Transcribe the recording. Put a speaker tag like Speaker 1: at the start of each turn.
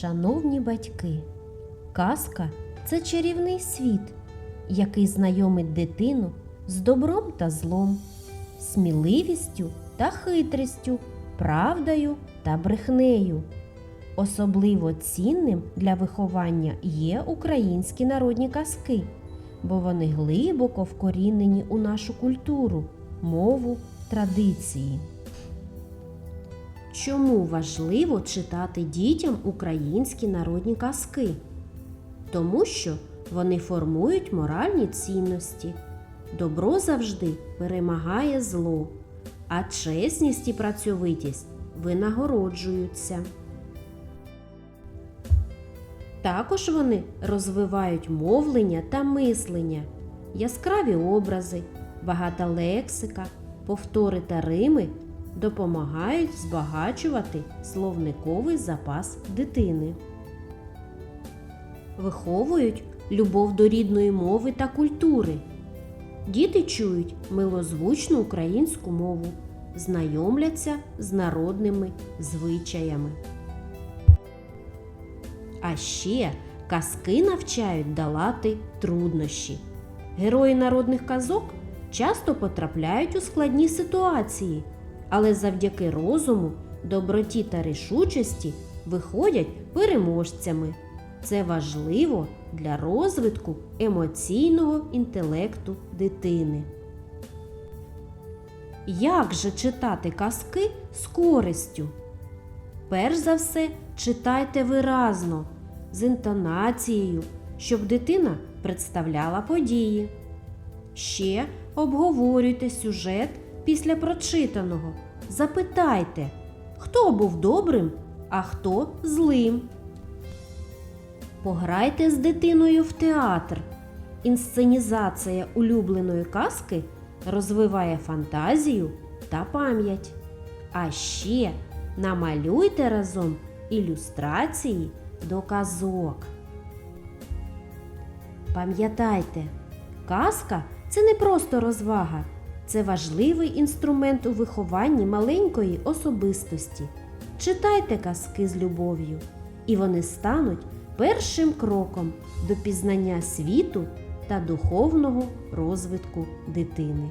Speaker 1: Шановні батьки, казка це чарівний світ, який знайомить дитину з добром та злом, сміливістю та хитрістю, правдою та брехнею. Особливо цінним для виховання є українські народні казки, бо вони глибоко вкорінені у нашу культуру, мову, традиції. Чому важливо читати дітям українські народні казки? Тому що вони формують моральні цінності. Добро завжди перемагає зло, а чесність і працьовитість винагороджуються. Також вони розвивають мовлення та мислення, яскраві образи, багата лексика, повтори та рими допомагають збагачувати словниковий запас дитини. Виховують любов до рідної мови та культури. Діти чують милозвучну українську мову, знайомляться з народними звичаями. А ще казки навчають долати труднощі. Герої народних казок часто потрапляють у складні ситуації, але завдяки розуму, доброті та рішучості виходять переможцями. Це важливо для розвитку емоційного інтелекту дитини. Як же читати казки з користю? Перш за все, читайте виразно, з інтонацією, щоб дитина представляла події. Ще обговорюйте сюжет після прочитаного. Запитайте, хто був добрим, а хто злим. Пограйте з дитиною в театр. Інсценізація улюбленої казки розвиває фантазію та пам'ять. А ще намалюйте разом ілюстрації до казок. Пам'ятайте, казка це не просто розвага, це важливий інструмент у вихованні маленької особистості. Читайте казки з любов'ю, і вони стануть першим кроком до пізнання світу та духовного розвитку дитини.